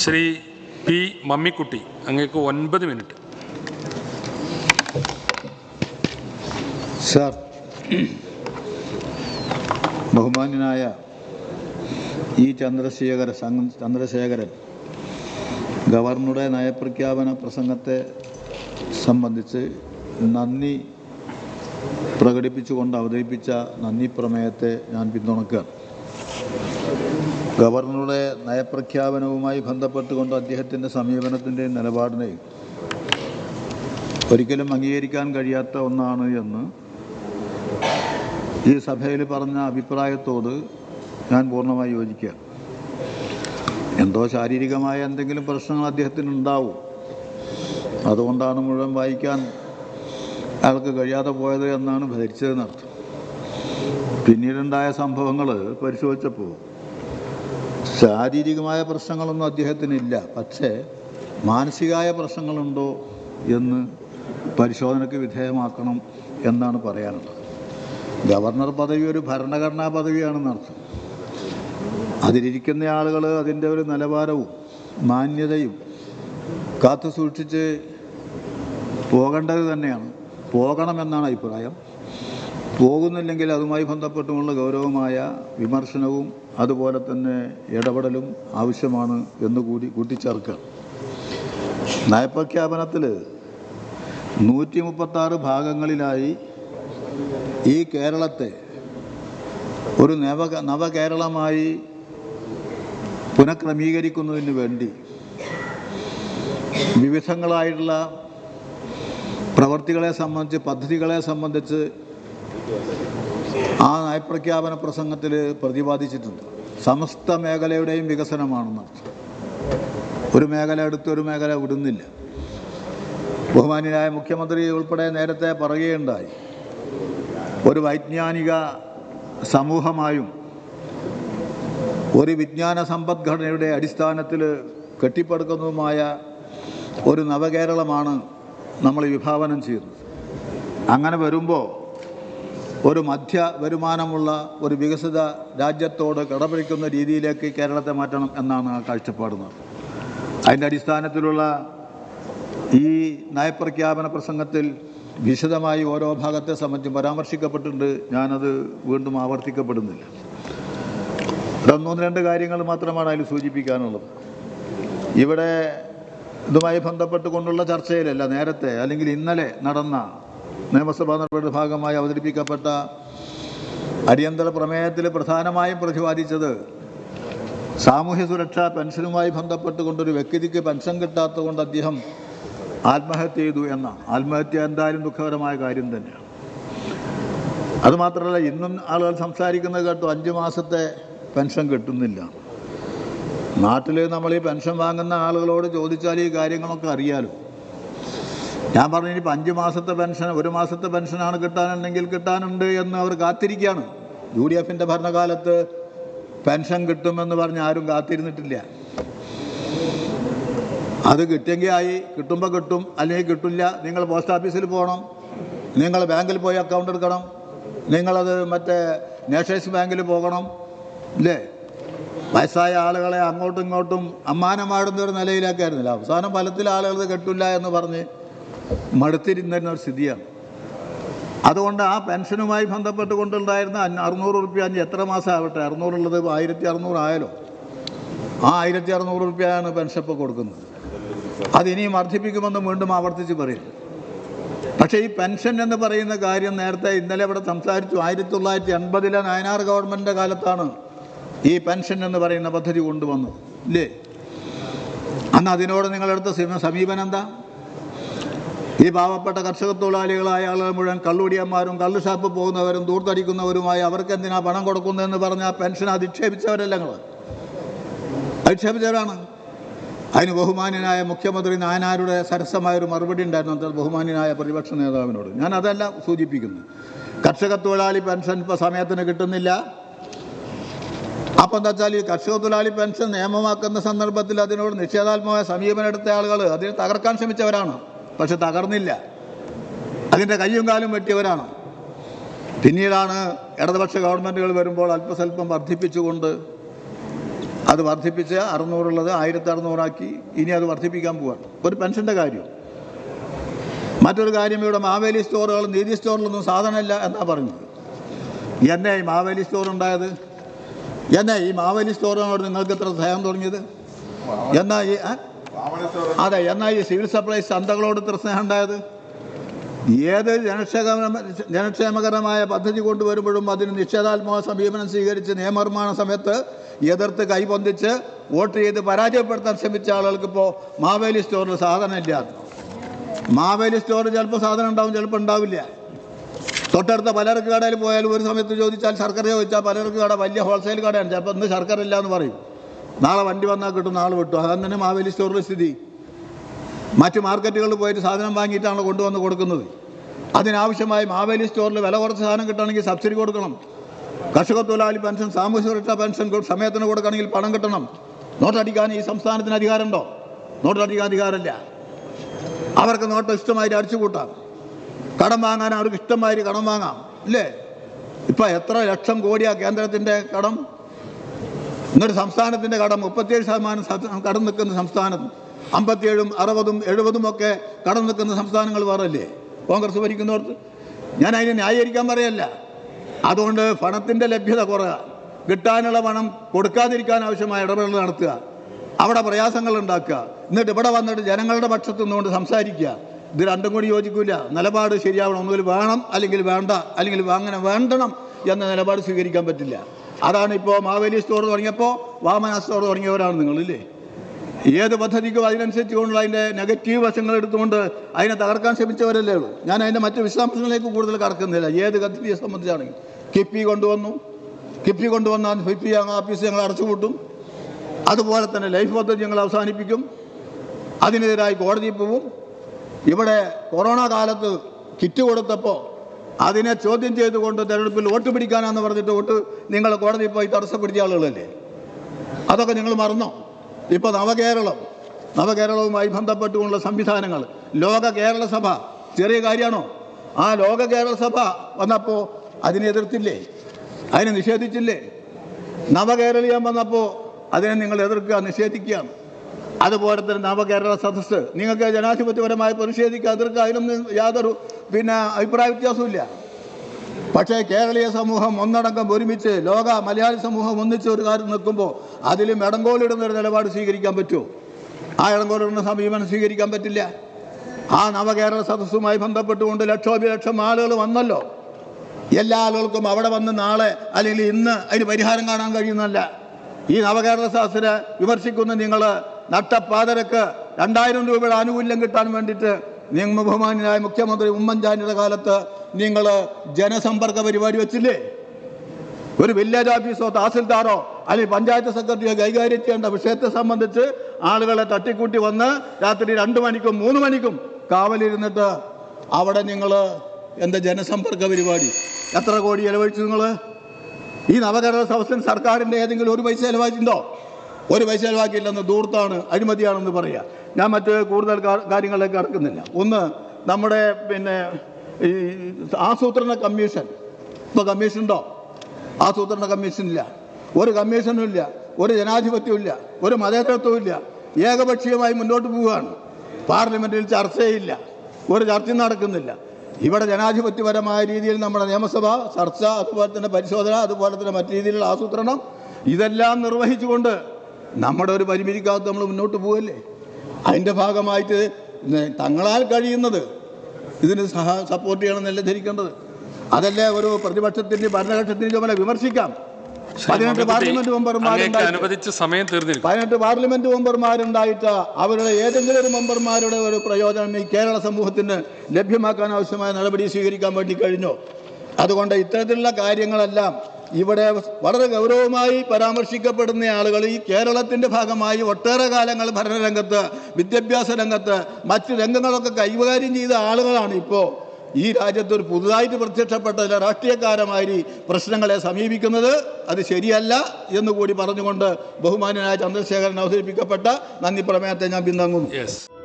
Shri P Mammikutty അങ്ങേക്ക് ഒൻപത് minute. Sir ബഹുമാന്യനായ ഇ ചന്ദ്രശേഖര ചന്ദ്രശേഖരൻ ഗവർണറുടെ നയപ്രഖ്യാപന പ്രസംഗത്തെ സംബന്ധിച്ച് നന്ദി പ്രകടിപ്പിച്ചുകൊണ്ട് അവതരിപ്പിച്ച നന്ദി പ്രമേയത്തെ ഞാൻ പിന്തുണക്കുകയാണ്. ഗവർണറുടെ നയപ്രഖ്യാപനവുമായി ബന്ധപ്പെട്ടുകൊണ്ട് അദ്ദേഹത്തിന്റെ സമീപനത്തിന്റെയും നിലപാടിനെയും ഒരിക്കലും അംഗീകരിക്കാൻ കഴിയാത്ത ഒന്നാണ് എന്ന് ഈ സഭയിൽ പറഞ്ഞ അഭിപ്രായത്തോട് ഞാൻ പൂർണമായി യോജിക്കുക. എന്തോ ശാരീരികമായ എന്തെങ്കിലും പ്രശ്നങ്ങൾ അദ്ദേഹത്തിന് ഉണ്ടാവും അതുകൊണ്ടാണ് മുഴുവൻ വായിക്കാൻ അയാൾക്ക് കഴിയാതെ പോയത് എന്നാണ് ധരിച്ചതെന്നർത്ഥം പിന്നീടുണ്ടായ സംഭവങ്ങൾ പരിശോധിച്ചപ്പോൾ ശാരീരികമായ പ്രശ്നങ്ങളൊന്നും അദ്ദേഹത്തിനില്ല. പക്ഷേ മാനസികമായ പ്രശ്നങ്ങളുണ്ടോ എന്ന് പരിശോധനയ്ക്ക് വിധേയമാക്കണം എന്നാണ് പറയാനുള്ളത്. ഗവർണർ പദവി ഒരു ഭരണഘടനാ പദവിയാണെന്നർത്ഥം അതിലിരിക്കുന്ന ആളുകൾ അതിന്റെ ഒരു നിലവാരവും മാന്യതയും കാത്തു സൂക്ഷിച്ച് പോകേണ്ടത് തന്നെയാണ്. പോകണമെന്നാണ് അഭിപ്രായം. പോകുന്നില്ലെങ്കിൽ അതുമായി ബന്ധപ്പെട്ടുമുള്ള ഗൗരവമായ വിമർശനവും അതുപോലെ തന്നെ ഇടപെടലും ആവശ്യമാണ് എന്ന് കൂടി കൂട്ടിച്ചേർക്കുക. നയപ്രഖ്യാപനത്തിൽ നൂറ്റി മുപ്പത്താറ് ഭാഗങ്ങളിലായി ഈ കേരളത്തെ ഒരു നവ നവകേരളമായി പുനഃക്രമീകരിക്കുന്നതിന് വേണ്ടി വിവിധങ്ങളായിട്ടുള്ള പ്രവർത്തികളെ സംബന്ധിച്ച് പദ്ധതികളെ സംബന്ധിച്ച് ആ നയപ്രഖ്യാപന പ്രസംഗത്തിൽ പ്രതിപാദിച്ചിട്ടുണ്ട്. സമസ്ത മേഖലയുടെയും വികസനമാണെന്ന്. ഒരു മേഖല എടുത്ത് ഒരു മേഖല വിടുന്നില്ല. ബഹുമാന്യനായ മുഖ്യമന്ത്രി ഉൾപ്പെടെ നേരത്തെ പറയുകയുണ്ടായി. ഒരു വൈജ്ഞാനിക സമൂഹമായും ഒരു വിജ്ഞാന സമ്പദ്ഘടനയുടെ അടിസ്ഥാനത്തിൽ കെട്ടിപ്പടുക്കുന്നതുമായ ഒരു നവകേരളമാണ് നമ്മൾ വിഭാവനം ചെയ്യുന്നത്. അങ്ങനെ വരുമ്പോൾ ഒരു മധ്യ വരുമാനമുള്ള ഒരു വികസിത രാജ്യത്തോട് കടപിടിക്കുന്ന രീതിയിലേക്ക് കേരളത്തെ മാറ്റണം എന്നാണ് കാഴ്ചപ്പാടുന്നത് അതിന്റെ അടിസ്ഥാനത്തിലുള്ള ഈ നയപ്രഖ്യാപന പ്രസംഗത്തിൽ വിശദമായി ഓരോ ഭാഗത്തെ സംബന്ധിച്ച് പരാമർശിക്കപ്പെട്ടിട്ടുണ്ട്. ഞാനത് വീണ്ടും ആവർത്തിക്കപ്പെടുന്നില്ല. ഒന്നൊന്ന് രണ്ട് കാര്യങ്ങൾ മാത്രമാണ് അതിൽ സൂചിപ്പിക്കാനുള്ളത്. ഇവിടെ ഇതുമായി ബന്ധപ്പെട്ടുകൊണ്ടുള്ള ചർച്ചയിലല്ല നേരത്തെ അല്ലെങ്കിൽ ഇന്നലെ നടന്ന നിയമസഭാ നടപടിയുടെ ഭാഗമായി അവതരിപ്പിക്കപ്പെട്ട അടിയന്തര പ്രമേയത്തിൽ പ്രധാനമായും പ്രതിപാദിച്ചത് സാമൂഹ്യ സുരക്ഷാ പെൻഷനുമായി ബന്ധപ്പെട്ടുകൊണ്ടൊരു വ്യക്തിക്ക് പെൻഷൻ കിട്ടാത്തതുകൊണ്ട് അദ്ദേഹം ആത്മഹത്യ ചെയ്തു എന്ന ആത്മഹത്യ എന്തായാലും ദുഃഖകരമായ കാര്യം തന്നെയാണ്. അതുമാത്രമല്ല ഇന്നും ആളുകൾ സംസാരിക്കുന്നത് കേട്ടോ അഞ്ച് മാസത്തെ പെൻഷൻ കിട്ടുന്നില്ല. നാട്ടിൽ നമ്മൾ ഈ പെൻഷൻ വാങ്ങുന്ന ആളുകളോട് ചോദിച്ചാൽ ഈ കാര്യങ്ങളൊക്കെ അറിയാലോ? ഞാൻ പറഞ്ഞു ഇനിയിപ്പോൾ അഞ്ച് മാസത്തെ പെൻഷൻ ഒരു മാസത്തെ പെൻഷനാണ് കിട്ടാനുണ്ടെങ്കിൽ കിട്ടാനുണ്ട് എന്ന് അവർ കാത്തിരിക്കുകയാണ്. യു ഡി എഫിന്റെ ഭരണകാലത്ത് പെൻഷൻ കിട്ടുമെന്ന് പറഞ്ഞ് ആരും കാത്തിരുന്നിട്ടില്ല. അത് കിട്ടിയെങ്കിൽ ആയി കിട്ടുമ്പോൾ കിട്ടും അല്ലെങ്കിൽ കിട്ടില്ല നിങ്ങൾ പോസ്റ്റ് ഓഫീസിൽ പോകണം നിങ്ങൾ ബാങ്കിൽ പോയി അക്കൗണ്ട് എടുക്കണം നിങ്ങളത് മറ്റേ നേഷേഴ്സ് ബാങ്കിൽ പോകണം ഇല്ലേ? വയസ്സായ ആളുകളെ അങ്ങോട്ടും ഇങ്ങോട്ടും അമ്മാനമാടുന്ന ഒരു നിലയിലാക്കായിരുന്നില്ല അവസാനം ഫലത്തിൽ ആളുകൾ കിട്ടില്ല എന്ന് പറഞ്ഞ് മടുത്തിരുന്നിരുന്ന ഒരു സ്ഥിതിയാണ്. അതുകൊണ്ട് ആ പെൻഷനുമായി ബന്ധപ്പെട്ട് കൊണ്ടുണ്ടായിരുന്ന അറുന്നൂറ് റുപ്യ അഞ്ച് എത്ര മാസം ആവട്ടെ അറുന്നൂറുള്ളത് ആയിരത്തി അറുന്നൂറ് ആയാലോ? ആ ആയിരത്തി അറുന്നൂറ് റുപ്യയാണ് പെൻഷൻ ഇപ്പോൾ കൊടുക്കുന്നത്. അത് ഇനിയും വർദ്ധിപ്പിക്കുമെന്ന് വീണ്ടും ആവർത്തിച്ച് പറയും. പക്ഷേ ഈ പെൻഷൻ എന്ന് പറയുന്ന കാര്യം നേരത്തെ ഇന്നലെ ഇവിടെ സംസാരിച്ചു. ആയിരത്തി തൊള്ളായിരത്തി എൺപതിലെ നയനാർ ഗവൺമെന്റിന്റെ കാലത്താണ് ഈ പെൻഷൻ എന്ന് പറയുന്ന പദ്ധതി കൊണ്ടുവന്നത്. ഇല്ലേ? അന്ന് അതിനോട് നിങ്ങളെടുത്ത സമീ- സമീപനം എന്താ? ഈ പാവപ്പെട്ട കർഷക തൊഴിലാളികളായ ആളുകൾ മുഴുവൻ കള്ളുടിയന്മാരും കള്ളു ഷാപ്പ് പോകുന്നവരും ദൂർത്തടിക്കുന്നവരുമായി അവർക്ക് എന്തിനാ പണം കൊടുക്കുന്നതെന്ന് പറഞ്ഞാൽ പെൻഷൻ അധിക്ഷേപിച്ചവരല്ല നിങ്ങൾ അധിക്ഷേപിച്ചവരാണ്. അതിന് ബഹുമാന്യനായ മുഖ്യമന്ത്രി നായനാരുടെ സരസമായൊരു മറുപടി ഉണ്ടായിരുന്നു ബഹുമാന്യനായ പ്രതിപക്ഷ നേതാവിനോട്. ഞാൻ അതല്ല സൂചിപ്പിക്കുന്നു. കർഷക തൊഴിലാളി പെൻഷൻ ഇപ്പോൾ സമയത്തിന് കിട്ടുന്നില്ല. അപ്പം എന്താ വെച്ചാൽ ഈ കർഷക തൊഴിലാളി പെൻഷൻ നിയമമാക്കുന്ന സന്ദർഭത്തിൽ അതിനോട് നിഷേധാത്മകമായ സമീപനം എടുത്ത ആളുകൾ അതിന് തകർക്കാൻ ശ്രമിച്ചവരാണ്. പക്ഷെ തകർന്നില്ല. അതിന്റെ കയ്യും കാലും വെട്ടിയവരാണ്. പിന്നീടാണ് ഇടതുപക്ഷ ഗവൺമെന്റുകൾ വരുമ്പോൾ അല്പസ്വല്പം വർദ്ധിപ്പിച്ചുകൊണ്ട് അത് വർദ്ധിപ്പിച്ച് അറുന്നൂറുള്ളത് ആയിരത്തി അറുന്നൂറാക്കി ഇനി അത് വർദ്ധിപ്പിക്കാൻ പോവാണ്. ഒരു പെൻഷന്റെ കാര്യം. മറ്റൊരു കാര്യം ഇവിടെ മാവേലി സ്റ്റോറുകൾ നീതി സ്റ്റോറിലൊന്നും സാധനമില്ല എന്നാ പറഞ്ഞത്. എന്നെ ഈ മാവേലി സ്റ്റോർ ഉണ്ടായത്? എന്നെ ഈ മാവേലി സ്റ്റോറിനോട് നിങ്ങൾക്ക് എത്ര സഹായം തുടങ്ങിയത് എന്നാ ഈ? അതെ എന്നാൽ ഈ സിവിൽ സപ്ലൈസ് ചന്തകളോട് ഇത്ര സ്നേഹം ഉണ്ടായത്? ഏത് ജനക്ഷേമ ജനക്ഷേമകരമായ പദ്ധതി കൊണ്ടുവരുമ്പോഴും അതിന് നിഷേധാത്മക സമീപനം സ്വീകരിച്ച് നിയമനിർമ്മാണ സമയത്ത് എതിർത്ത് കൈപൊന്തിച്ച് വോട്ട് ചെയ്ത് പരാജയപ്പെടുത്താൻ ശ്രമിച്ച ആളുകൾക്ക് ഇപ്പോൾ മാവേലി സ്റ്റോറിൽ സാധനം ഇല്ല മാവേലി സ്റ്റോറിൽ ചിലപ്പോൾ സാധനം ഉണ്ടാവും ചിലപ്പോൾ ഉണ്ടാവില്ല. തൊട്ടടുത്ത പലചരക്ക് കടയിൽ പോയാലും ഒരു സമയത്ത് ചോദിച്ചാൽ ശർക്കര ചോദിച്ചാൽ പലചരക്ക് കട വലിയ ഹോൾസെയിൽ കടയാണ്. ചിലപ്പോൾ ഇന്ന് ശർക്കര ഇല്ല എന്ന് പറയും. നാളെ വണ്ടി വന്നാൽ കിട്ടും നാളെ വിട്ടു അതാണ് തന്നെ മാവേലി സ്റ്റോറിലെ സ്ഥിതി. മറ്റ് മാർക്കറ്റുകളിൽ പോയിട്ട് സാധനം വാങ്ങിയിട്ടാണ് കൊണ്ടുവന്ന് കൊടുക്കുന്നത്. അതിനാവശ്യമായി മാവേലി സ്റ്റോറിൽ വില കുറച്ച് സാധനം കിട്ടണമെങ്കിൽ സബ്സിഡി കൊടുക്കണം. കർഷക തൊഴിലാളി പെൻഷൻ സാമൂഹ്യ സുരക്ഷാ പെൻഷൻ സമയത്തിന് കൊടുക്കണമെങ്കിൽ പണം കിട്ടണം. നോട്ടടിക്കാൻ ഈ സംസ്ഥാനത്തിന് അധികാരമുണ്ടോ? നോട്ടടിക്കാൻ അധികാരമില്ല. അവർക്ക് നോട്ട് ഇഷ്ടമായിട്ട് അടിച്ചു കൂട്ടാം. കടം വാങ്ങാൻ അവർക്ക് ഇഷ്ടമായിട്ട് കടം വാങ്ങാം. ഇല്ലേ? ഇപ്പം എത്ര ലക്ഷം കോടിയാണ് കേന്ദ്രത്തിന്റെ കടം? എന്നിട്ട് സംസ്ഥാനത്തിന്റെ കടം മുപ്പത്തിയേഴ് ശതമാനം കടം നിൽക്കുന്ന സംസ്ഥാനം. അമ്പത്തിയേഴും അറുപതും എഴുപതും ഒക്കെ കടം നിൽക്കുന്ന സംസ്ഥാനങ്ങൾ വേറല്ലേ? കോൺഗ്രസ് ഭരിക്കുന്നവർക്ക്. ഞാൻ അതിനെ ന്യായീകരിക്കാൻ പറയല്ല. അതുകൊണ്ട് പണത്തിന്റെ ലഭ്യത കുറയുക. കിട്ടാനുള്ള പണം കൊടുക്കാതിരിക്കാൻ ആവശ്യമായ ഇടപെടൽ നടത്തുക. അവിടെ പ്രയാസങ്ങൾ ഉണ്ടാക്കുക. എന്നിട്ട് ഇവിടെ വന്നിട്ട് ജനങ്ങളുടെ പക്ഷത്തു നിന്നുകൊണ്ട് സംസാരിക്കുക. ഇത് രണ്ടും കൂടി യോജിക്കില്ല നിലപാട് ശരിയാവണം. ഒന്നുകിൽ വേണം അല്ലെങ്കിൽ വേണ്ട. അല്ലെങ്കിൽ അങ്ങനെ വേണ്ടണം എന്ന നിലപാട് സ്വീകരിക്കാൻ പറ്റില്ല. അതാണ് ഇപ്പോൾ മാവേലി സ്റ്റോർ തുടങ്ങിയപ്പോൾ വാമന സ്റ്റോർ തുടങ്ങിയവരാണ് നിങ്ങളില്ലേ? ഏത് പദ്ധതിക്കും അതിനനുസരിച്ച് കൊണ്ടുള്ള അതിന്റെ നെഗറ്റീവ് വശങ്ങൾ എടുത്തുകൊണ്ട് അതിനെ തകർക്കാൻ ശ്രമിച്ചവരല്ലേ ഉള്ളൂ. ഞാൻ അതിന്റെ മറ്റു വിശദാംശങ്ങളിലേക്ക് കൂടുതൽ കടക്കുന്നില്ല. ഏത് പദ്ധതിയെ സംബന്ധിച്ചാണെങ്കിൽ കിപ്പി കൊണ്ടുവന്നു. കിപ്പി കൊണ്ടുവന്നാൽ കിപ്പി ഓഫീസ് ഞങ്ങൾ അടച്ചുപൂട്ടും. അതുപോലെ തന്നെ ലൈഫ് പദ്ധതി ഞങ്ങൾ അവസാനിപ്പിക്കും. അതിനെതിരായി കോടതി പോവും. ഇവിടെ കൊറോണ കാലത്ത് കിറ്റ് കൊടുത്തപ്പോൾ അതിനെ ചോദ്യം ചെയ്തുകൊണ്ട് തെരഞ്ഞെടുപ്പിൽ വോട്ട് പിടിക്കാനാന്ന് പറഞ്ഞിട്ട് വോട്ട് നിങ്ങൾ കോടതിയിൽ പോയി തടസ്സപ്പെടുത്തിയ ആളുകളല്ലേ? അതൊക്കെ നിങ്ങൾ മറന്നോ? ഇപ്പോൾ നവകേരളം നവകേരളവുമായി ബന്ധപ്പെട്ടുകൊണ്ടുള്ള സംവിധാനങ്ങൾ. ലോക കേരള സഭ ചെറിയ കാര്യമാണോ? ആ ലോക കേരള സഭ വന്നപ്പോൾ അതിനെ എതിർത്തില്ലേ? അതിനെ നിഷേധിച്ചില്ലേ? നവകേരളീയം വന്നപ്പോൾ അതിനെ നിങ്ങൾ എതിർക്കുക നിഷേധിക്കുകയാണ് അതുപോലെ തന്നെ നവകേരള സദസ്സ്. നിങ്ങൾക്ക് ജനാധിപത്യപരമായി പ്രതിഷേധിക്കുക എതിർക്കുക അതിനൊന്നും യാതൊരു പിന്നെ അഭിപ്രായ വ്യത്യാസമില്ല. പക്ഷേ കേരളീയ സമൂഹം ഒന്നടങ്കം ഒരുമിച്ച് ലോക മലയാളി സമൂഹം ഒന്നിച്ച് ഒരു കാര്യം നിൽക്കുമ്പോൾ അതിലും ഇടങ്കോലിടുന്ന ഒരു നിലപാട് സ്വീകരിക്കാൻ പറ്റുമോ? ആ ഇടങ്കോലിടുന്ന സമീപനം സ്വീകരിക്കാൻ പറ്റില്ല. ആ നവകേരള സദസ്സുമായി ബന്ധപ്പെട്ടുകൊണ്ട് ലക്ഷോപലക്ഷം ആളുകൾ വന്നല്ലോ. എല്ലാ ആളുകൾക്കും അവിടെ വന്ന് നാളെ അല്ലെങ്കിൽ ഇന്ന് അതിന് പരിഹാരം കാണാൻ കഴിയുന്നല്ല ഈ നവകേരള സദസ്സിനെ വിമർശിക്കുന്ന നിങ്ങൾ നട്ടപ്പാതരക്ക് രണ്ടായിരം രൂപയുടെ ആനുകൂല്യം കിട്ടാൻ വേണ്ടിയിട്ട് നിങ്ങൾ ബഹുമാനായ മുഖ്യമന്ത്രി ഉമ്മൻചാണ്ടിയുടെ കാലത്ത് നിങ്ങൾ ജനസമ്പർക്ക പരിപാടി വെച്ചില്ലേ? ഒരു വില്ലേജ് ഓഫീസോ തഹസിൽദാറോ അല്ലെങ്കിൽ പഞ്ചായത്ത് സെക്രട്ടറിയോ കൈകാര്യം ചെയ്യേണ്ട വിഷയത്തെ സംബന്ധിച്ച് ആളുകളെ തട്ടിക്കൂട്ടി വന്ന് രാത്രി രണ്ട് മണിക്കും മൂന്ന് മണിക്കും കാവലിരുന്നിട്ട് അവിടെ നിങ്ങൾ എന്താ ജനസമ്പർക്ക പരിപാടി? എത്ര കോടി ചെലവഴിച്ചു നിങ്ങൾ ഈ നവകേരള സദസ്സിന് സർക്കാരിന്റെ ഏതെങ്കിലും ഒരു പൈസ ചെലവാക്കിയിട്ടുണ്ടോ ഒരു പൈസ ചെലവാക്കിയില്ലെന്ന് ദൂർത്താണ് അഴിമതിയാണെന്ന് പറയുക ഞാൻ മറ്റ് കൂടുതൽ കാര്യങ്ങളിലേക്ക് കടക്കുന്നില്ല. ഒന്ന് നമ്മുടെ പിന്നെ ഈ ആസൂത്രണ കമ്മീഷൻ. ഇപ്പോൾ കമ്മീഷൻ ഉണ്ടോ? ആസൂത്രണ കമ്മീഷൻ ഇല്ല. ഒരു കമ്മീഷനും ഇല്ല. ഒരു ജനാധിപത്യവും ഇല്ല. ഒരു മതേതരത്വവും ഇല്ല. ഏകപക്ഷീയമായി മുന്നോട്ട് പോവുകയാണ്. പാർലമെന്റിൽ ചർച്ചയില്ല. ഒരു ചർച്ചയും നടക്കുന്നില്ല. ഇവിടെ ജനാധിപത്യപരമായ രീതിയിൽ നമ്മുടെ നിയമസഭ ചർച്ച അതുപോലെ തന്നെ പരിശോധന അതുപോലെ തന്നെ മറ്റു രീതിയിലുള്ള ആസൂത്രണം ഇതെല്ലാം നിർവഹിച്ചുകൊണ്ട് നമ്മുടെ ഒരു പരിമിതിക്കകത്ത് നമ്മൾ മുന്നോട്ട് പോവല്ലേ? അതിന്റെ ഭാഗമായിട്ട് തങ്ങളാൽ കഴിയുന്നത് ഇതിന് സഹ സപ്പോർട്ട് ചെയ്യണമെന്നല്ല ധരിക്കേണ്ടത്? അതല്ലേ ഒരു പ്രതിപക്ഷത്തിന്റെ ഭരണകക്ഷത്തിന്റെ ചുമല വിമർശിക്കാം. പതിനെട്ട് പാർലമെന്റ് മെമ്പർമാരുണ്ടായിട്ട് സമയം പതിനെട്ട് പാർലമെന്റ് മെമ്പർമാരുണ്ടായിട്ട് അവരുടെ ഏതെങ്കിലും ഒരു മെമ്പർമാരുടെ ഒരു പ്രയോജനം ഈ കേരള സമൂഹത്തിന് ലഭ്യമാക്കാൻ ആവശ്യമായ നടപടി സ്വീകരിക്കാൻ വേണ്ടി കഴിഞ്ഞു? അതുകൊണ്ട് ഇത്തരത്തിലുള്ള കാര്യങ്ങളെല്ലാം ഇവിടെ വളരെ ഗൗരവമായി പരാമർശിക്കപ്പെടുന്ന ആളുകൾ ഈ കേരളത്തിന്റെ ഭാഗമായി ഒട്ടേറെ കാലങ്ങൾ ഭരണരംഗത്ത് വിദ്യാഭ്യാസ രംഗത്ത് മറ്റ് രംഗങ്ങളൊക്കെ കൈകാര്യം ചെയ്ത ആളുകളാണ് ഇപ്പോൾ ഈ രാജ്യത്ത് ഒരു പുതുതായിട്ട് പ്രത്യക്ഷപ്പെട്ട ചില രാഷ്ട്രീയക്കാരമായി പ്രശ്നങ്ങളെ സമീപിക്കുന്നത് അത് ശരിയല്ല എന്നുകൂടി പറഞ്ഞുകൊണ്ട് ബഹുമാന്യനായ ചന്ദ്രശേഖരൻ അവതരിപ്പിക്കപ്പെട്ട നന്ദി പ്രമേയത്തെ ഞാൻ പിന്താങ്ങുന്നു